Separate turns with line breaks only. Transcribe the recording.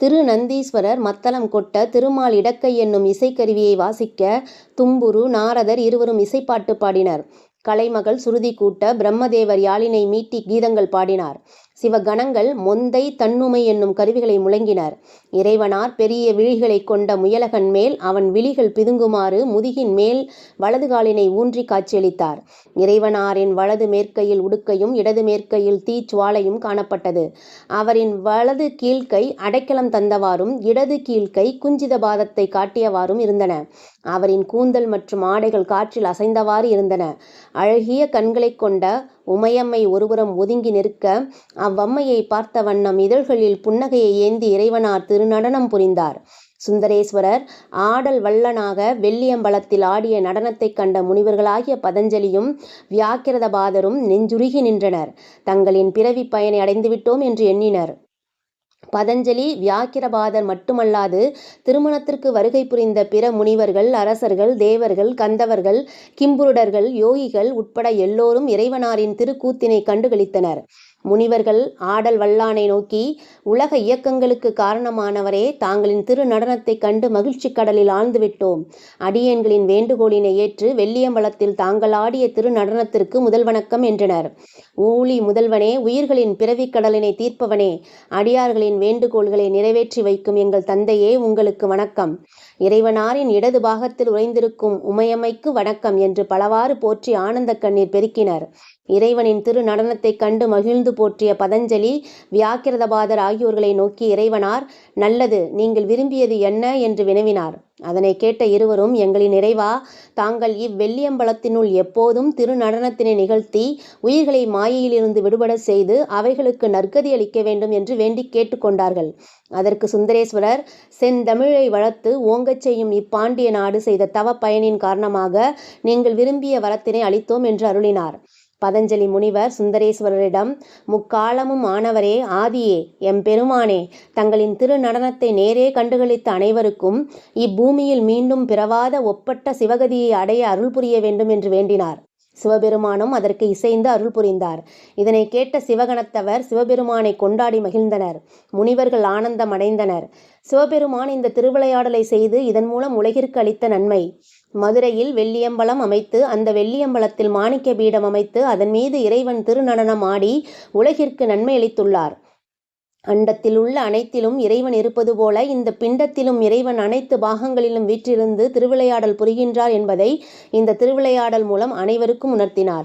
திருநந்தீஸ்வரர் மத்தளம் கொட்ட திருமால் இடக்கை என்னும் இசைக்கருவியை வாசிக்க தும்புரு நாரதர் இருவரும் இசைப்பாட்டு பாடினர். கலைமகள் சுருதி கூட்ட பிரம்மதேவர் யாழினை மீட்டி கீதங்கள் பாடினார். சிவகணங்கள் மொந்தை தன்னுமை என்னும் கருவிகளை முழங்கினர். இறைவனார் பெரிய விழிகளைக் கொண்ட முயலகன் மேல் அவன் விழிகள் பிதுங்குமாறு முதுகின் மேல் வலது காலினை ஊன்றி காட்சியளித்தார். இறைவனாரின் வலது மேற்கையில் உடுக்கையும் இடது மேற்கையில் தீச்சுவாலையும் காணப்பட்டது. அவரின் வலது கீழ்க்கை அடைக்கலம் தந்தவாறும் இடது கீழ்க்கை குஞ்சித பாதத்தை காட்டியவாறும் இருந்தன. அவரின் கூந்தல் மற்றும் ஆடைகள் காற்றில் அசைந்தவாறு இருந்தன. அழகிய கண்களைக் கொண்ட உமையம்மை ஒருபுறம் ஒதுங்கி நிற்க அவ்வம்மையை பார்த்த வண்ணம் இதழ்களில் புன்னகையை ஏந்தி இறைவனார் திருநடனம் புரிந்தார். சுந்தரேஸ்வரர் ஆடல் வல்லனாக வெள்ளியம்பலத்தில் ஆடிய நடனத்தைக் கண்ட முனிவர்களாகிய பதஞ்சலியும் வியாக்கிரதபாதரும் நெஞ்சுருகி நின்றனர். தங்களின் பிறவி பயனை அடைந்துவிட்டோம் என்று எண்ணினர். பதஞ்சலி வியாக்கிரபாதர் மட்டுமல்லாது திருமணத்திற்கு வருகை புரிந்த பிற முனிவர்கள் அரசர்கள் தேவர்கள் கந்தவர்கள் கிம்புருடர்கள் யோகிகள் உட்பட எல்லோரும் இறைவனாரின் திருக்கூத்தினை கண்டுகளித்தனர் முனிவர்கள் ஆடல் வல்லானை நோக்கி உலக இயக்கங்களுக்கு காரணமானவரே தாங்களின் திருநடனத்தைக் கண்டு மகிழ்ச்சி கடலில் ஆழ்ந்துவிட்டோம். அடியேன்களின் வேண்டுகோளினை ஏற்று வெள்ளியம்பலத்தில் தாங்கள் ஆடிய திரு நடனத்திற்கு முதல் வணக்கம் என்றனர். ஊழி முதல்வனே உயிர்களின் பிறவிக் கடலினை தீர்ப்பவனே அடியார்களின் வேண்டுகோள்களை நிறைவேற்றி வைக்கும் எங்கள் தந்தையே உங்களுக்கு வணக்கம். இறைவனாரின் இடது பாகத்தில் உறைந்திருக்கும் உமையம்மைக்கு வணக்கம் என்று பலவாறு போற்றி ஆனந்த கண்ணீர் பெருக்கினர். இறைவனின் திரு நடனத்தைக் கண்டு மகிழ்ந்து போற்றிய பதஞ்சலி வியாக்கிரதபாதர் ஆகியோர்களை நோக்கி இறைவனார் நல்லது நீங்கள் விரும்பியது என்ன என்று வினவினார். அதனைக் கேட்ட இருவரும் எங்களின் நிறைவா தாங்கள் இவ்வெள்ளியம்பலத்தினுள் எப்போதும் திருநடனத்தினை நிகழ்த்தி உயிர்களை மாயையிலிருந்து விடுபட செய்து அவைகளுக்கு நற்கதி அளிக்க வேண்டும் என்று வேண்டிக் கேட்டுக்கொண்டார்கள் அதற்கு சுந்தரேஸ்வரர் செந்தமிழை வளர்த்து ஓங்கச் செய்யும் இப்பாண்டிய நாடு செய்த தவ பயனின் காரணமாக நீங்கள் விரும்பிய வரத்தினை அளித்தோம் என்று அருளினார். பதஞ்சலி முனிவர் சுந்தரேஸ்வரரிடம் முக்காலமும் ஆனவரே ஆதியே எம்பெருமானே தங்களின் திருநடனத்தை நேரே கண்டுகளித்த அனைவருக்கும் இப்பூமியில் மீண்டும் பிறவாத ஒப்பட்ட சிவகதியை அடைய அருள் புரிய வேண்டும் என்று வேண்டினார். சிவபெருமானும் அதற்கு இசைந்து அருள் புரிந்தார். இதனை கேட்ட சிவகணத்தவர் சிவபெருமானை கொண்டாடி மகிழ்ந்தனர். முனிவர்கள் ஆனந்தம் அடைந்தனர். சிவபெருமான் இந்த திருவிளையாடலை செய்து இதன் மூலம் உலகிற்கு அளித்த நன்மை. மதுரையில் வெள்ளியம்பலம் அமைத்து அந்த வெள்ளியம்பலத்தில் மாணிக்க பீடம் அமைத்து அதன் மீது இறைவன் திருநடனம் ஆடி உலகிற்கு நன்மை அளித்துள்ளார். அண்டத்திலுள்ள அனைத்திலும் இறைவன் இருப்பது போல இந்த பிண்டத்திலும் இறைவன் அனைத்து பாகங்களிலும் வீற்றிருந்து திருவிளையாடல் புரிகின்றார் என்பதை இந்த திருவிளையாடல் மூலம் அனைவருக்கும் உணர்த்தினார்.